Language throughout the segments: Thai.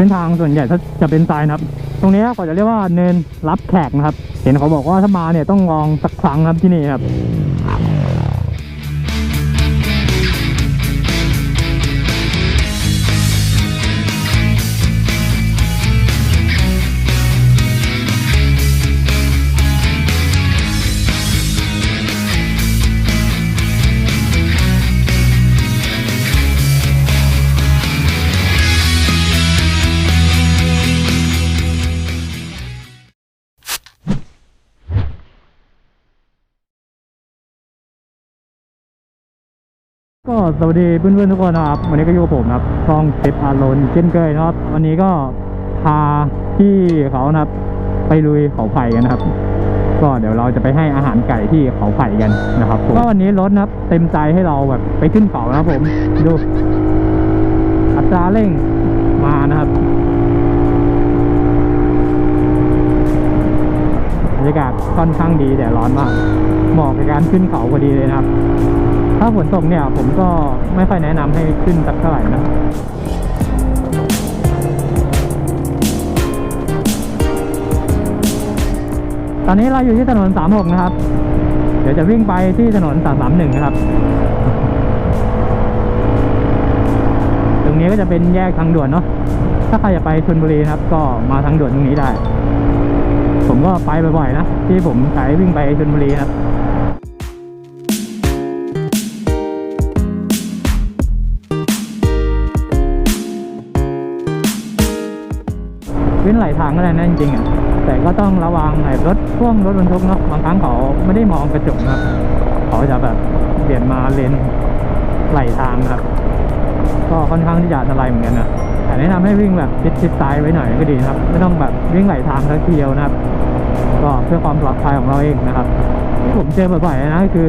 ส้นทางส่วนใหญ่ถ้าจะเป็นทรายนะครับ ตรงนี้ก็จะเรียกว่าเนินรับแขกนะครับ เห็นเขาบอกว่าถ้ามาเนี่ยต้องลองสักครั้งครับที่นี่ครับ ก็สวัสดีเพื่อนๆทุกคนนะครับ วันนี้ก็อยู่กับผมครับช่องเซฟอารอนเช่นเคยนะครับ วันนี้ก็พาที่เขานะครับ ไปลุยเขาไผ่กันนะครับ ก็เดี๋ยวเราจะไปให้อาหารไก่ที่เขาไผ่กันนะครับผมก็วันนี้รถนะครับ เต็มใจให้เราแบบไปขึ้นเขานะครับผมดูอัตราเร่งมานะครับบรรยากาศค่อนข้างดีแต่ร้อนมากเหมาะกับการขึ้นเขาพอดีเลยนะครับ ถ้าฝนตกเนี่ยผมก็ไม่ค่อยแนะนำให้ขึ้นสักเท่าไหร่นะตอนนี้เราอยู่ที่ถนน 36 นะครับ เดี๋ยวจะวิ่งไปที่ถนน 331 นะครับ ตรงนี้ก็จะเป็นแยกทางด่วนเนาะ ถ้าใครจะไปชลบุรีนะครับ ก็มาทางด่วนตรงนี้ได้ ผมก็ไปบ่อยๆนะ ที่ผมใช้วิ่งไปชลบุรีนะครับ ทางก็ได้นะจริงๆอะแต่ก็ต้องระวังไอ้รถพ่วงรถบรรทุกเนาะบางครั้งเขาไม่ได้มองกระจกนะครับเขาจะแบบเปลี่ยนมาเลนไหลทางครับ ก็ค่อนข้างที่จะอันตรายเหมือนกันนะแต่แนะนำให้วิ่งแบบชิดชิดซ้ายไว้หน่อยก็ดีนะครับ ไม่ต้องแบบวิ่งไหลทางทั้งเดียวนะครับ ก็เพื่อความปลอดภัยของเราเองนะครับที่ผมเจอบ่อยๆนะคือ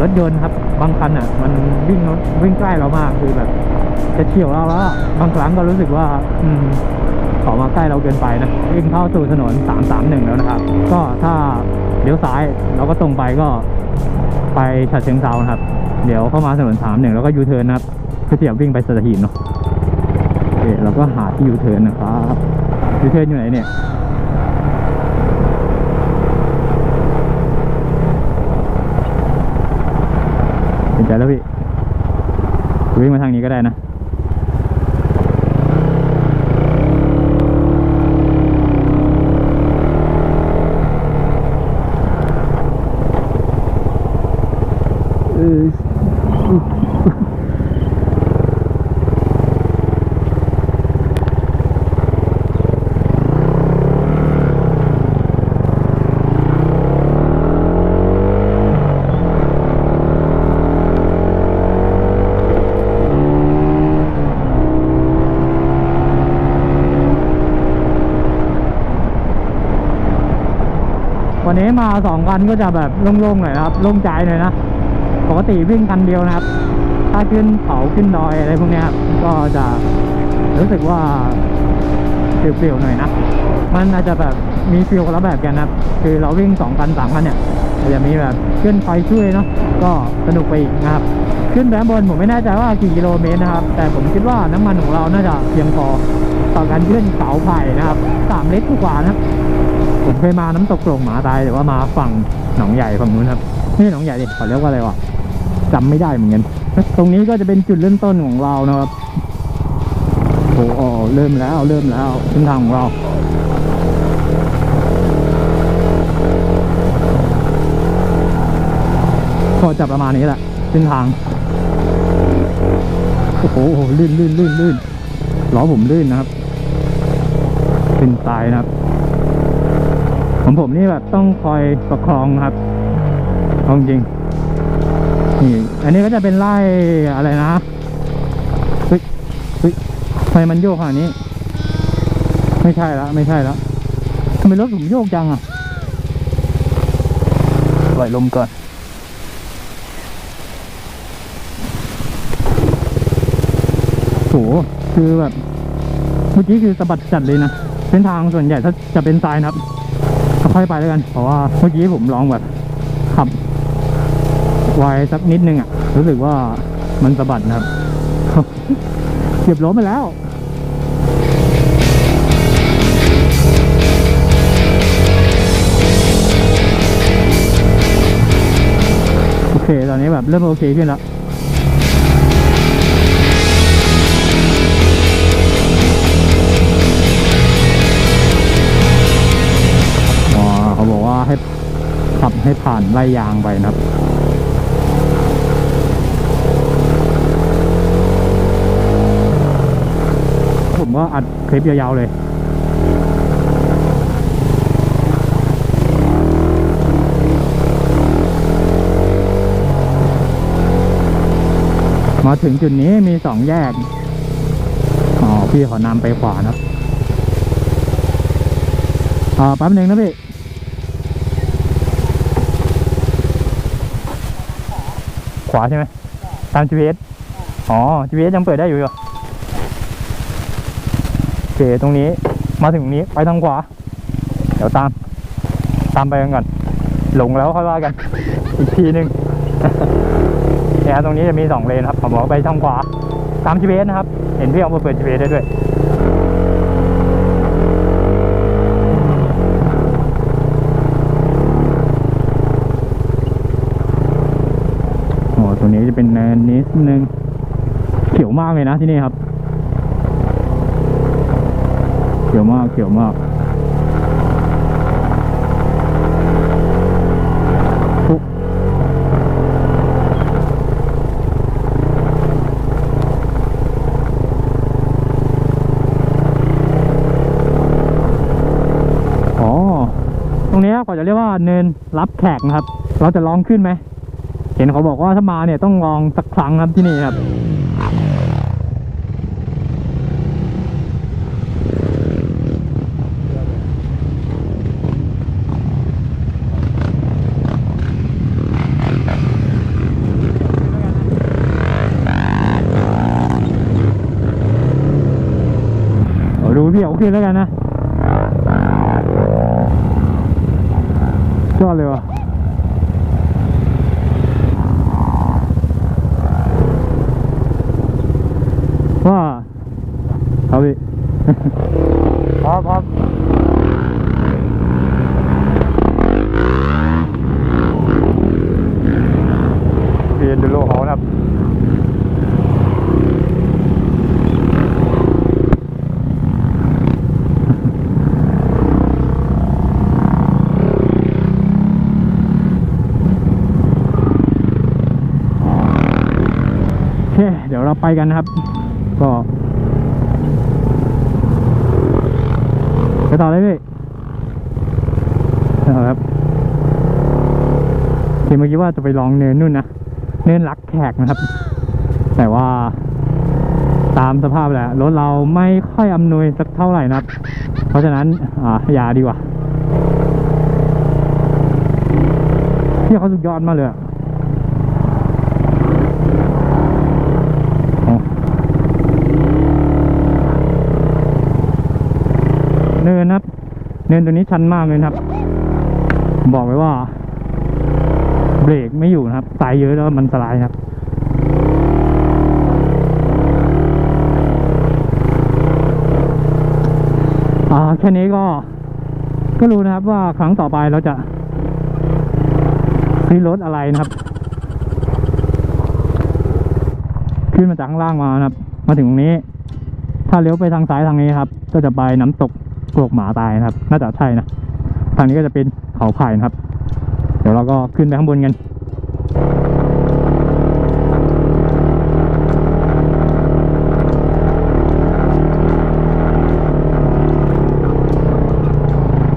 รถยนต์ครับบางคันอะ มันวิ่งรถวิ่งใกล้เรามากคือแบบจะเฉียวเราแล้วบางครั้งก็รู้สึกว่า อืม ขอมาใกล้เราเกินไปนะวิ่งเข้าสู่ถนน 331 แล้วนะครับ ก็ถ้าเลี้ยวซ้ายเราก็ตรงไปก็ไปฉะเชิงเซานะครับ เดี๋ยวเข้ามาถนน 31 แล้วก็ยูเทิร์นนะครับเพื่อที่จะวิ่งไปสตหีบเนาะโอเคเราก็หาที่ยูเทิร์นนะครับยูเทิร์นอยู่ไหนเนี่ยเห็นใจแล้วพี่วิ่งมาทางนี้ก็ได้นะ วันนี้มาสองคันก็จะแบบโล่งๆหน่อยนะครับโล่งใจหน่อยนะ ปกติวิ่งคันเดียวนะครับ ถ้าขึ้นเขาขึ้นดอยอะไรพวกนี้ครับก็จะรู้สึกว่าเปลี่ยวๆหน่อยนะ มันอาจจะแบบมีฟิลคนละแบบกันนะครับ คือเราวิ่งสองคันสามคันเนี่ยอาจจะมีแบบขึ้นไฟช่วยเนาะก็สนุกไปอีกนะครับ ขึ้นแบมบนผมไม่แน่ใจว่ากี่กิโลเมตรนะครับ แต่ผมคิดว่าน้ำมันของเราน่าจะเพียงพอต่อการขึ้นเขาไผ่นะครับสามลิตรกว่านะครับผมเคยมาน้ำตกโปร่งหมาตายแต่ว่ามาฝั่งหนองใหญ่ฝั่งนู้นครับนี่หนองใหญ่ดิขาเรียกว่าอะไรวะ จำไม่ได้เหมือนกัน ตรงนี้ก็จะเป็นจุดเริ่มต้นของเรานะครับโอ้โหเริ่มแล้วเริ่มแล้วเส้นทางของเราก็จะประมาณนี้แหละเส้นทาง โอ้โหลื่นลื่นลื่นลื่นล้อผมลื่นนะครับ เป็นตายนะครับของผมนี่แบบต้องคอยประคองครับจริง นี่อันนี้ก็จะเป็นไล่อะไรนะเฮ้ยเฮ้ยทำไมมันโยกขนาดนี้ ไม่ใช่แล้วไม่ใช่แล้วทำไมรถผมโยกจังอะปล่อยลมก่อนโหคือแบบเมื่อกี้คือสะบัดจัดเลยนะเส้นทางส่วนใหญ่ถ้าจะเป็นทรายนะครับค่อยไปแล้วกัน เพราะว่าเมื่อกี้ผมลองแบบ ไวสักนิดนึงอะ รู้สึกว่ามันสะบัดนะครับเหยียบล้มไปแล้วโอเค ตอนนี้แบบเริ่มโอเคขึ้นแล้วเขาบอกว่าให้ขับให้ผ่านไล่ยางไปนะครับ ก็อัดคลิปยาวๆเลยมาถึงจุดนี้มีสองแยก อ๋อ พี่ขอนำไปขวานะอ่าแป๊บหนึ่งนะพี่ ขวาใช่ไหมตาม GPS อ๋อ GPS ยังเปิดได้อยู่เหรอโอ เคตรงนี้มาถึงนี้ไปทางขวา เดี๋ยวตาม ตามไปกันก่อนหลงแล้วค่อยว่ากัน อีกทีหนึ่งเนี่ยตรงนี้จะมีสองเลนครับผมบอกไปทางขวาตาม GPS นะครับ เห็นพี่เอามาเปิด GPS ได้ด้วยโอ้ตรงนี้จะเป็นเนินนิดนึงเขียวมากเลยนะที่นี่ครับ เขียวมากเขียวมากปุ๊บอ๋อตรงนี้ก็จะเรียกว่าเนินรับแขกนะครับ เราจะลองขึ้นไหม เห็นเขาบอกว่าถ้ามาเนี่ยต้องลองสักครั้งครับที่นี่ครับ เอาดูพี่เอา ขึ้นแล้วกันนะยอดเลยวะ ว่าครับพี่ พร้อมพร้อมเรียนดูโลเขานะครับ โอ เค เดี๋ยวเราไปกันนะครับ ก็ไปต่อเลยพี่เอาครับทีเมื่อกี้ว่าจะไปลองเนินนู่นนะ เนินรักแขกนะครับ แต่ว่าตามสภาพแหละรถเราไม่ค่อยอำนวยสักเท่าไหร่นะครับ เพราะฉะนั้นอ่าอย่าดีกว่าที่เขาสุดยอดมาเลยอะโอ้ เนินนะครับ เนินตัวนี้ชันมากเลยครับ บอกไว้ว่า เบรกไม่อยู่นะครับสายเยอะแล้วมันสลายครับอ่าแค่นี้ก็ ก็รู้นะครับว่าครั้งต่อไปเราจะซื้อรถอะไรนะครับ ขึ้นมาจากข้างล่างมานะครับ มาถึงตรงนี้ ถ้าเลี้ยวไปทางซ้ายทางนี้ครับ ก็จะไปน้ำตก โกรกหมาตายนะครับ น่าจะใช่นะทางนี้ก็จะเป็นเขาไผ่นะครับ เดี๋ยวเราก็ขึ้นไปข้างบนกัน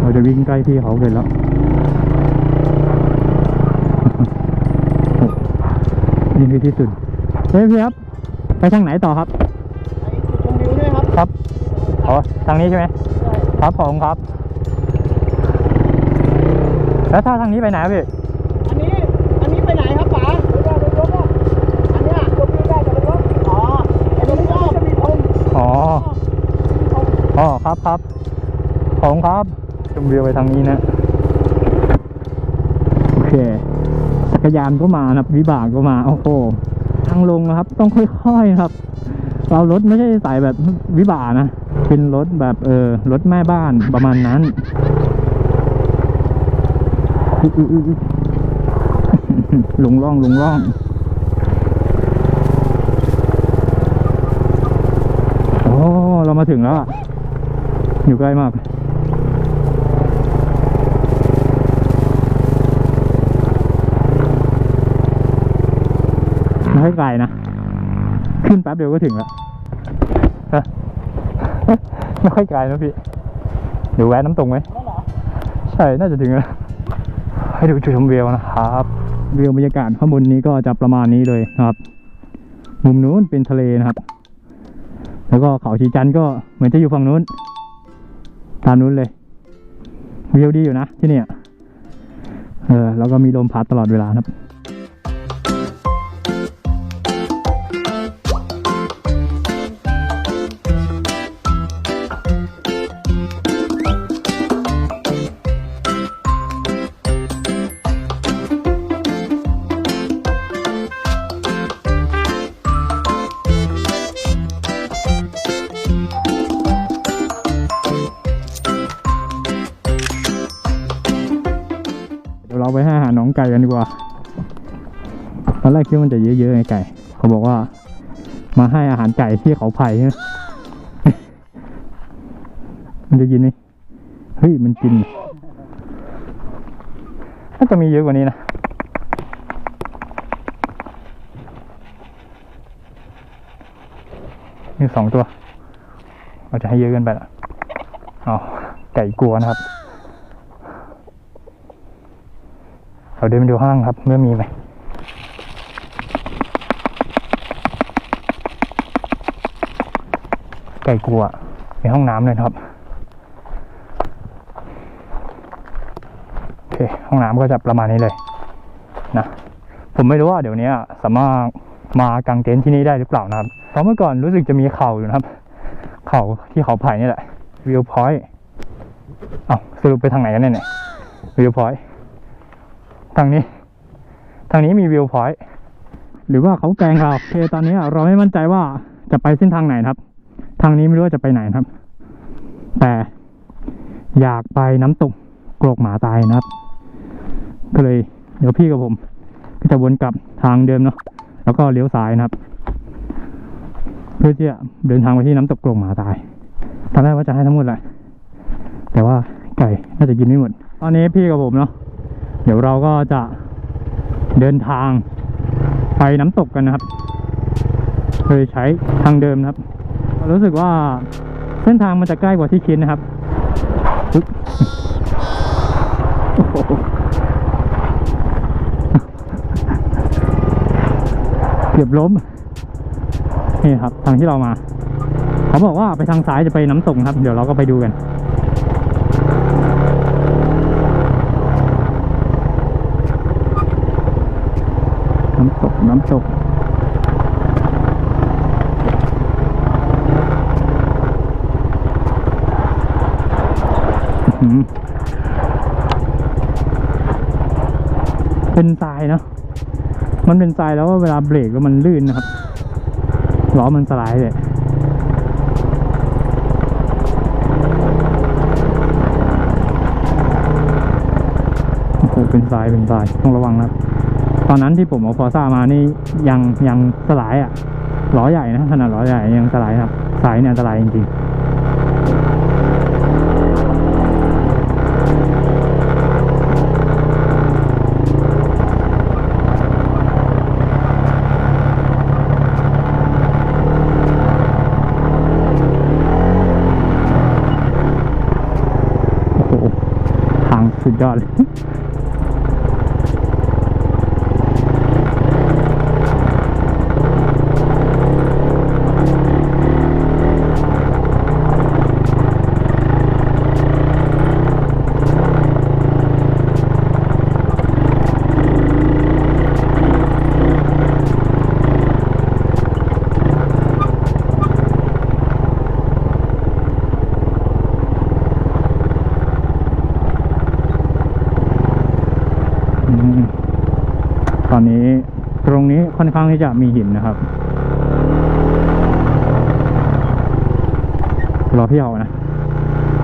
เราจะวิ่งใกล้ที่เขาเกินแล้วยินดีที่สุดเฮ้ยพี่ครับ ไปทางไหนต่อครับชมวิวด้วยครับครับอ๋อทางนี้ใช่ไหม ครับผมครับ แล้วถ้าทางนี้ไปไหนครับพี่อันนี้อันนี้ไปไหนครับป๋าไม่ได้เป็นรถอะอันเนี้ยชมวิวได้แต่เป็นรถอ๋ออันนี้ก็จะมีธงอ๋อมีธงอ๋อครับครับผมครับชมวิวไปทางนี้นะโอเคจักรยานก็มานะครับวิบากก็มาโอ้โหทางลงนะครับ ต้องค่อยๆนะครับ เรารถไม่ใช่สายแบบวิบากนะ เป็นรถแบบเออรถแม่บ้านประมาณนั้นอุ๊ยอุ๊ยอุ๊ยอุ๊ยลุงล่องลงล่องโอ้เรามาถึงแล้วอะอยู่ใกล้มากไม่ไกลนะ ขึ้นแป๊บเดียวก็ถึงแล้ว ไม่ค่อยไกลนะพี่เดี๋ยวแวะน้ำตรงไหมนั่นเหรอใช่น่าจะถึงแล้วให้ดูจุดชมวิวนะครับวิวบรรยากาศข้างบนนี้ก็จะประมาณนี้เลยนะครับ มุมนู้นเป็นทะเลนะครับ แล้วก็เขาชีจันทร์ก็เหมือนจะอยู่ฝั่งนู้น ตามนู้นเลยวิวดีอยู่นะที่เนี่ยเออแล้วก็มีลมพัดตลอดเวลานะครับ ก่กันดีกว่า ตอนแรกคิดว่ามันจะเยอะๆไงไก่ เขาบอกว่า มาให้อาหารไก่ที่เขาไผ่ใช่ไหมมันจะกินไหมเฮ้ยมันกินน่าจะมีเยอะกว่านี้นะมีสองตัวเราจะให้เยอะเกินไปละอ๋อไก่กลัวนะครับ เราเดินไปดูข้างล่างครับเมื่อมีไหมไก่กลัวมีห้องน้ำเลยครับโอเคห้องน้ำก็จะประมาณนี้เลยนะผมไม่รู้ว่าเดี๋ยวนี้สามารถมากางเต็นท์ที่นี่ได้หรือเปล่านะครับเพราะเมื่อก่อนรู้สึกจะมีเขาอยู่นะครับ เขาที่เขาไผ่นี่แหละวิวพอยต์เอาสรุปไปทางไหนกันเนี่ยวิวพอยต์ ทางนี้ ทางนี้มีวิวพอยต์หรือว่าเขาแกงเราโอเคตอนนี้เราไม่มั่นใจว่าจะไปเส้นทางไหนครับ ทางนี้ไม่รู้ว่าจะไปไหนครับ แต่อยากไปน้ำตกโกรกหมาตายนะครับ ก็เลยเดี๋ยวพี่กับผม ก็จะวนกลับทางเดิมเนาะแล้วก็เลี้ยวซ้ายนะครับ เพื่อที่จะเดินทางไปที่น้ำตกโกรกหมาตายตอนแรกว่าจะให้ทั้งหมดแหละแต่ว่าไก่น่าจะกินไม่หมดตอนนี้พี่กับผมเนาะ เดี๋ยวเราก็จะเดินทางไปน้ำตกกันนะครับโดยใช้ทางเดิมนะครับ รู้สึกว่าเส้นทางมันจะใกล้กว่าที่คิดนะครับเกือบล้ม นี่ครับ ทางที่เรามา เขาบอกว่าไปทางซ้ายจะไปน้ำตกครับ เดี๋ยวเราก็ไปดูกัน น้ำตก น้ำตกเป็นทรายเนอะมันเป็นทรายแล้วว่าเวลาเบรกแล้วมันลื่นนะครับ ล้อมันสไลด์เลยโอ้โหเป็นทราย เป็นทราย ต้องระวังนะครับ ตอนนั้นที่ผมเอาฟอร์ซ่ามานี่ยังยังสลายอะ่ะล้อใหญ่นะขนาดล้อใหญ่ยังสลายครับสายเนี่ยอันตรายจริงๆ อนข้างที่จะมีหินนะครับ รอพี่เอานะ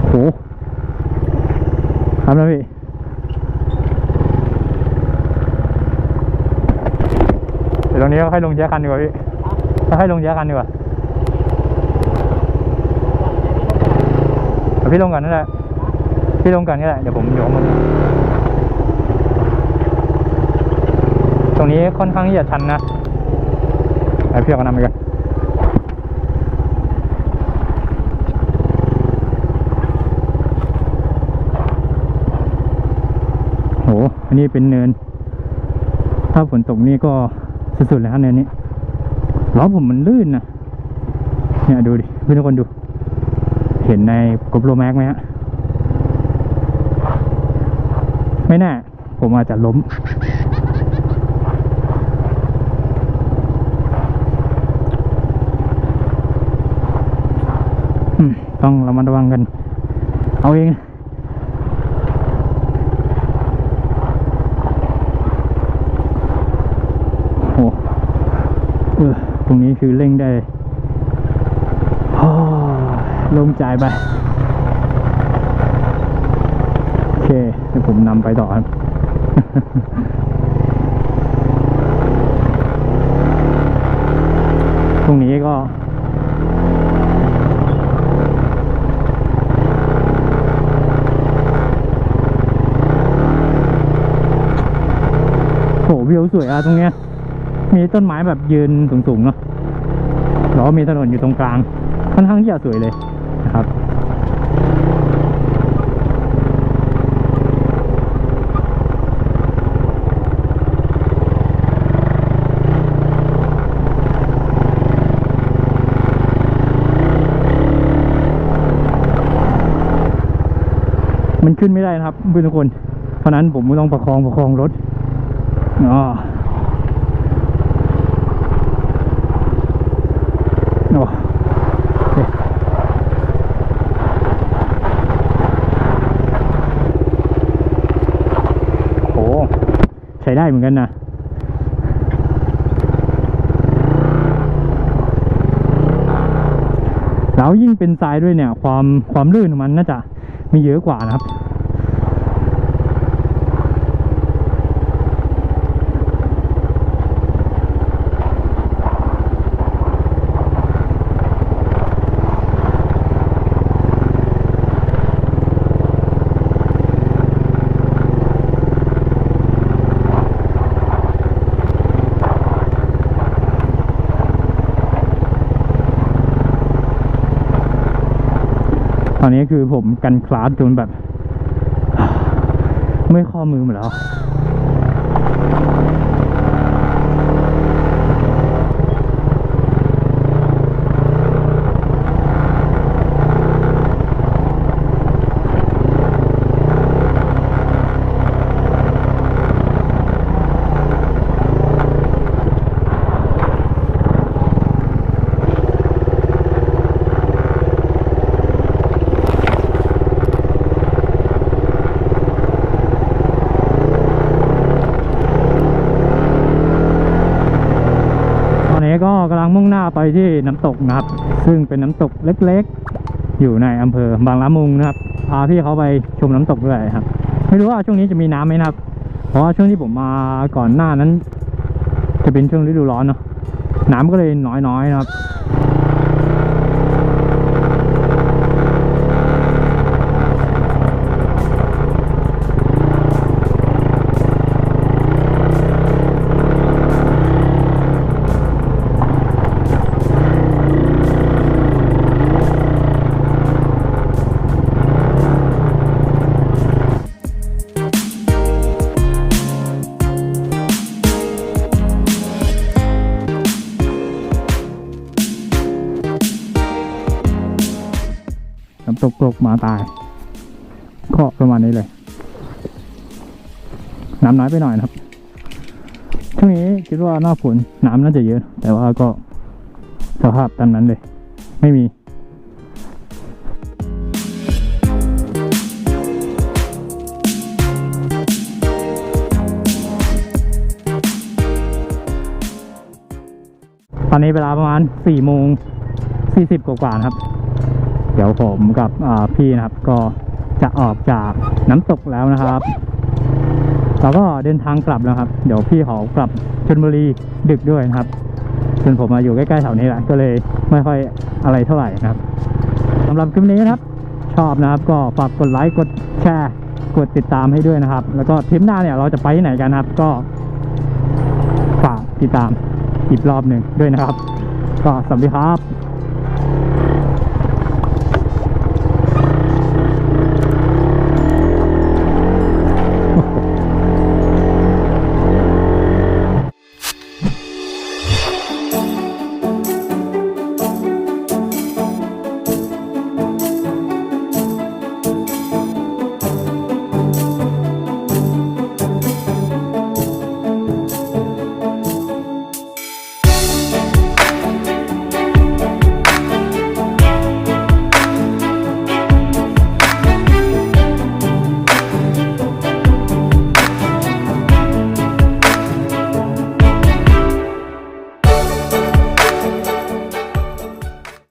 โหครับแล้วพี่ดี๋ยวตรงนี้ก็ให้ลงแยกคันดีกว่าพี่ให้ลงแยกคันดีกว่าเดี๋ยวพี่ลงก่อนนั่นแหละพี่ลงก่อนก็ได้เดี๋ยวผมโยกมันตรงนี้ค่อนข้างที่จะชันนะ ไอพี่อกันนำไปกันโหอันนี้เป็นเนิน ถ้าฝนตกนี่ก็สุดๆเลยครับเนินนี้ล้อผมมันลื่นนะเนี่ยดูดิเพื่อนทุกคนดู เห็นในกบโรแม็กไหมฮะ ไม่แน่ผมอาจจะล้ม อืม ต้องระมัดระวังกัน เอาเองโอ้เออตรงนี้คือเร่งได้โอ้ลงใจไป โอเคเดี๋ยวผมนำไปต่อครับตรงนี้ก็ วิวสวยอะตรงเนี้ย มีต้นไม้แบบยืนสูงๆเนาะแล้วมีถนนอยู่ตรงกลาง ค่อนข้างที่จะสวยเลยนะครับมันขึ้นไม่ได้นะครับเพื่อนทุกคน เพราะนั้นผมก็ต้องประคองประคองรถ อ๋อโอ้โอเคโหใช้ได้เหมือนกันนะแล้วยิ่งเป็นทรายด้วยเนี่ย ความความลื่นของมันน่าจะมีเยอะกว่านะครับ อนนี้คือผมกันคลาสจนแบบเมื่อยข้อมือหมดแล้ว นี้ก็กำลังมุ่งหน้าไปที่น้ำตกนะครับ ซึ่งเป็นน้ำตกเล็กๆ อยู่ในอำเภอบางละมุงนะครับพาพี่เขาไปชมน้ำตกด้วยครับ ไม่รู้ว่าช่วงนี้จะมีน้ำไหมนะครับ เพราะว่าช่วงที่ผมมาก่อนหน้านั้น จะเป็นช่วงฤดูร้อนเนาะน้ำก็เลยน้อยๆนะครับ ตกหมาตายก็ประมาณนี้เลย น้ำน้อยไปหน่อยนะครับ ช่วงนี้คิดว่าหน้าฝนน้ำน่าจะเยอะ แต่ว่าก็สภาพตามนั้นเลย ไม่มีตอนนี้เวลาประมาณ4โมง40 กว่าๆครับ เดี๋ยวผมกับพี่นะครับก็จะออกจากน้ำตกแล้วนะครับเราก็เดินทางกลับแล้วครับ เดี๋ยวพี่เขากลับชลบุรีดึกด้วยนะครับส่วนผมมาอยู่ใกล้ๆแถวนี้แหละก็เลยไม่ค่อยอะไรเท่าไหร่นะครับสำหรับคลิปนี้นะครับ ชอบนะครับก็ฝากกดไลค์กดแชร์กดติดตามให้ด้วยนะครับ แล้วก็ทริปหน้าเนี่ยเราจะไปที่ไหนกันครับ ก็ฝากติดตามอีกรอบหนึ่งด้วยนะครับ ก็สวัสดีครับ